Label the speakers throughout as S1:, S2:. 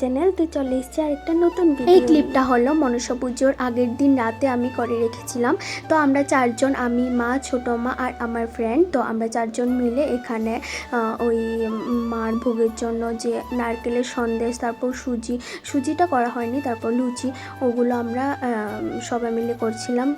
S1: Channel তো চলে এসেছি আর একটা নতুন ভিডিও এই ক্লিপটা হলো মনসা পুজোর আগের দিন রাতে আমি করে রেখেছিলাম। তো আমরা চারজন আমি মা ছোট মা আর আমার ফ্রেন্ড তো আমরা চারজন মিলে এখানে ওই মার ভোগের জন্য যে নারকেলের সন্দেশ তারপর সুজি সুজিটা করা হয়নি তারপর লুচি ওগুলো আমরা সবাই মিলে করছিলাম।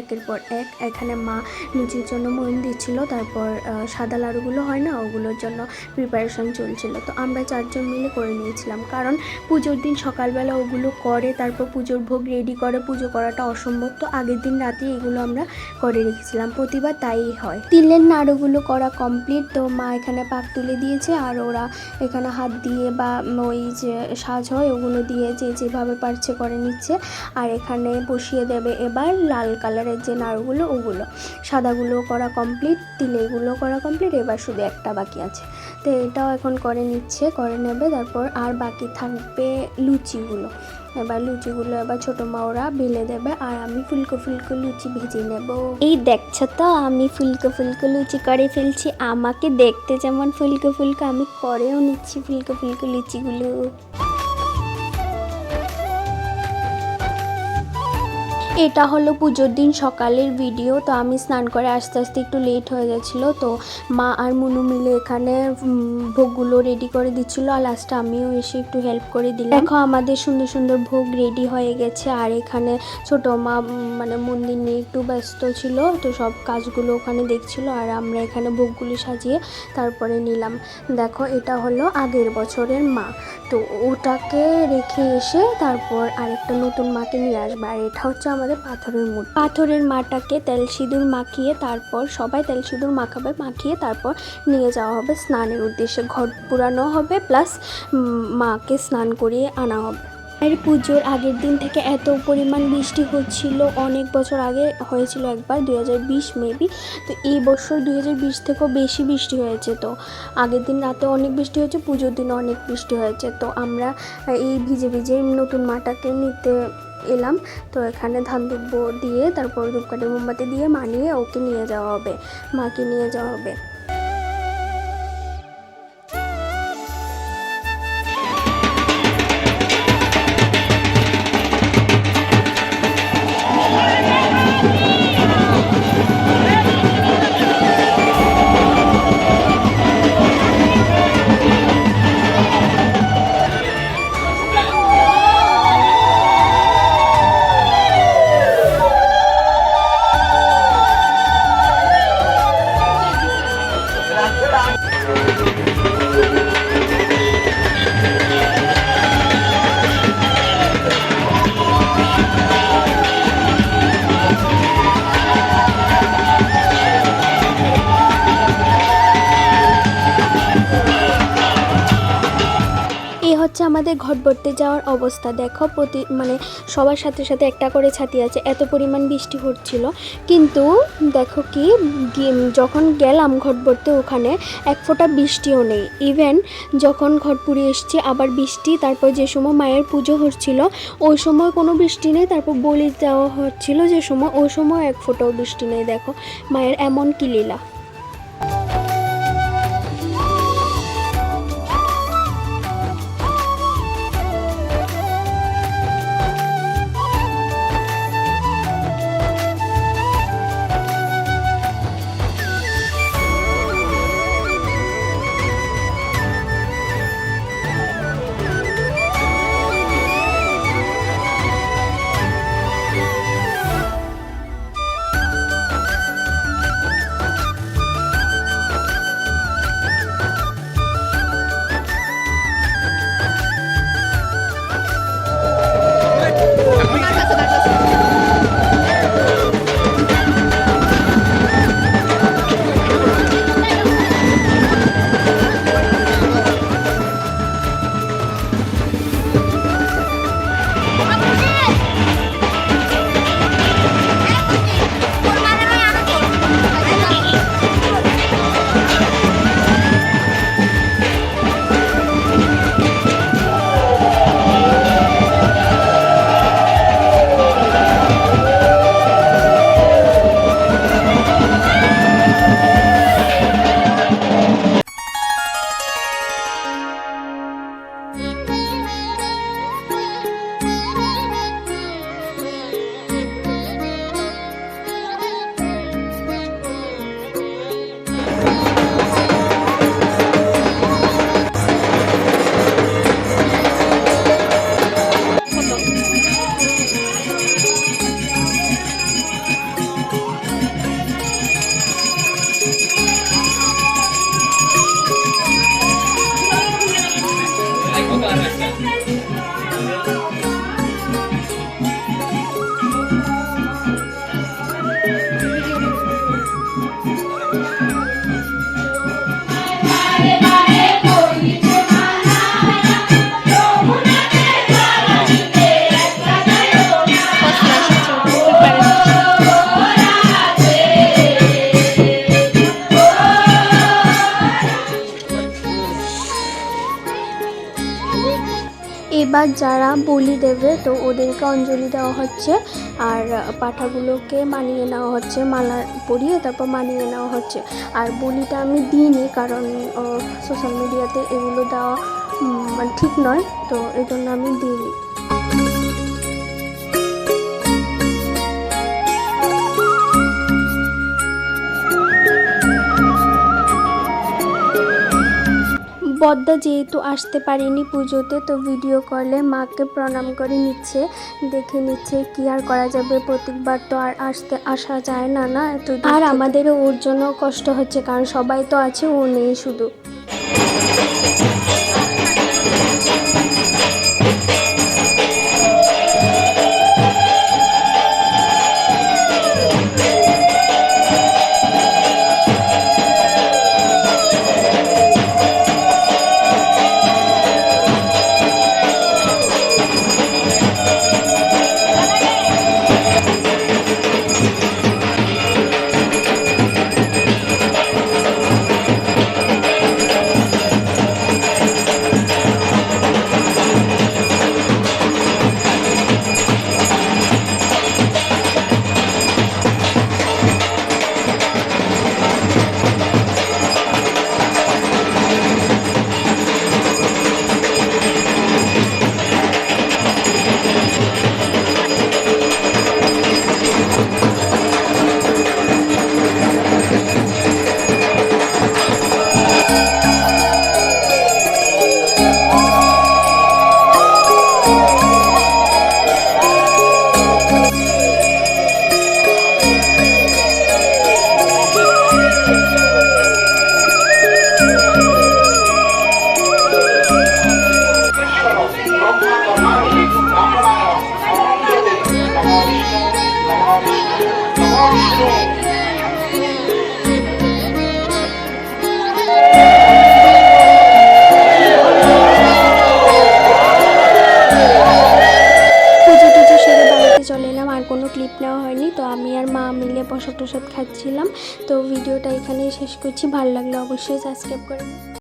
S1: একের পর এক এখানে মা লুচির জন্য মন দিচ্ছিল তারপর সাদা লাড়ুগুলো হয় না ওগুলোর জন্য প্রিপারেশন চলছিল। তো আমরা চারজন মিলে করে নিয়েছিলাম। কারণ পুজোর দিন সকালবেলা ওগুলো করে, তারপর পুজোর ভোগ রেডি করে, পুজো করাটা অসম্ভব। তো আগের দিন রাতে এগুলো আমরা করে রেখেছিলাম। প্রতিবার তাই হয়। তিলের নাড়ুগুলো করা কমপ্লিট তো মা এখানে পাক তুলে দিয়েছে আর ওরা এখানে হাত দিয়ে বা ওই যে সাজ হয় ওগুলো দিয়ে যে যেভাবে পারছে করে নিচ্ছে। আর এখানে বসিয়ে দেবে এবার লাল কালারের যে নাড়ুগুলো ওগুলো। সাদাগুলো করা কমপ্লিট তিলেগুলো করা কমপ্লিট এবার শুধু একটা বাকি আছে। তো এটাও এখন করে নিচ্ছে, করে নেবে। তারপর আর বাকি থাকবে লুচিগুলো। এবার লুচিগুলো এবার ছোট মাওরা বেলে দেবে আর আমি ফুলকো ফুলকো লুচি ভেজে নেব। এই দেখছ তো, আমি ফুলকো ফুলকো লুচি করে ফেলছি। আমাকে দেখতে যেমন ফুলকো ফুলকো, আমি করেও নিচ্ছি ফুলকো ফুলকো লুচিগুলো। এটা হলো পুজোর দিন সকালের ভিডিও তো আমি স্নান করে আস্তে আস্তে একটু লেট হয়ে গেছিল, তো মা আর মুনু মিলে এখানে ভোগগুলো রেডি করে দিচ্ছিল আর লাস্টে আমিও এসে একটু হেল্প করে দিলাম। দেখো আমাদের সুন্দর সুন্দর ভোগ রেডি হয়ে গেছে, আর এখানে ছোট মা মানে মন্দির নিয়ে একটু ব্যস্ত ছিল, তো সব কাজগুলো ওখানে দেখছিল, আর আমরা এখানে ভোগগুলি সাজিয়ে তারপরে নিলাম। দেখো এটা হলো আগের বছরের মা, তো ওটাকে রেখে এসে তারপর আরেকটা নতুন মাকে নিয়ে আসবে, আর এটা হচ্ছে আমাদের পাথরের মূর্তি। পাথরের মাটাকে তেল সিঁদুর মাখিয়ে তারপর সবাই তেল সিঁদুর মাখাবে, মাখিয়ে তারপর নিয়ে যাওয়া হবে স্নানের উদ্দেশ্যে। ঘর পুরানো হবে, প্লাস মাকে স্নান করিয়ে আনা হবে। আর পুজোর আগের দিন থেকে এত পরিমাণ বৃষ্টি হচ্ছিল, অনেক বছর আগে হয়েছিল একবার, দুই হাজার বিশ মেবি। তো এই বছর দুই হাজার বিশ থেকেও বেশি বৃষ্টি হয়েছে তো। আগের দিন রাতে অনেক বৃষ্টি হয়েছে, পুজোর দিনে অনেক বৃষ্টি হয়েছে। তো আমরা এই ভিজে ভিজে নতুন মাটাকে নিতে এলাম। তো এখানে ধান দিয়ে, তারপর ধূপকাঠি মোমবাতি দিয়ে মানিয়ে ওকে নিয়ে যাওয়া হবে, মাকে নিয়ে যাওয়া হবে। হচ্ছে আমাদের ঘট ভরতে যাওয়ার অবস্থা। দেখো, প্রতি মানে সবার সাথে সাথে একটা করে ছাতি আছে, এত পরিমাণ বৃষ্টি হচ্ছিল। কিন্তু দেখো কি যখন গেলাম ঘট ভরতে ওখানে, এক ফোঁটা বৃষ্টিও নেই। ইভেন যখন ঘট পুড়ে এসছে, আবার বৃষ্টি, তারপর যে সময় মায়ের পুজো হচ্ছিল, ওই সময় কোনো বৃষ্টি নেই, তারপর বলি দেওয়া হচ্ছিল যে সময়, ওই সময় এক ফোঁটাও বৃষ্টি নেই। দেখো, মায়ের এমন কি লীলা। যারা বলি দেবে, তো ওদেরকে অঞ্জলি দেওয়া হচ্ছে। আর পাঠাগুলোকে মানিয়ে নেওয়া হচ্ছে, মালা পরিয়ে তারপর মানিয়ে নেওয়া হচ্ছে। আর বলিটা আমি দিইনি, কারণ সোশ্যাল মিডিয়াতে এগুলো দেওয়া মানে ঠিক নয়, তো এই জন্য আমি দিইনি। বদ্দা যেহেতু আসতে পারেনি পুজোতে তো ভিডিও কলে মাকে প্রণাম করে নিচ্ছে দেখে নিচ্ছে কি আর করা যাবে। প্রত্যেকবার তো আর আসতে আসা যায় না না? এত দূর আর আমাদেরও ওর জন্য কষ্ট হচ্ছে কারণ সবাই তো আছে ও নেই শুধু। প্রসাদ টসাদ খাচ্ছিলাম। তো ভিডিওটা এখানেই শেষ করছি। ভালো লাগলে অবশ্যই সাবস্ক্রাইব করবেন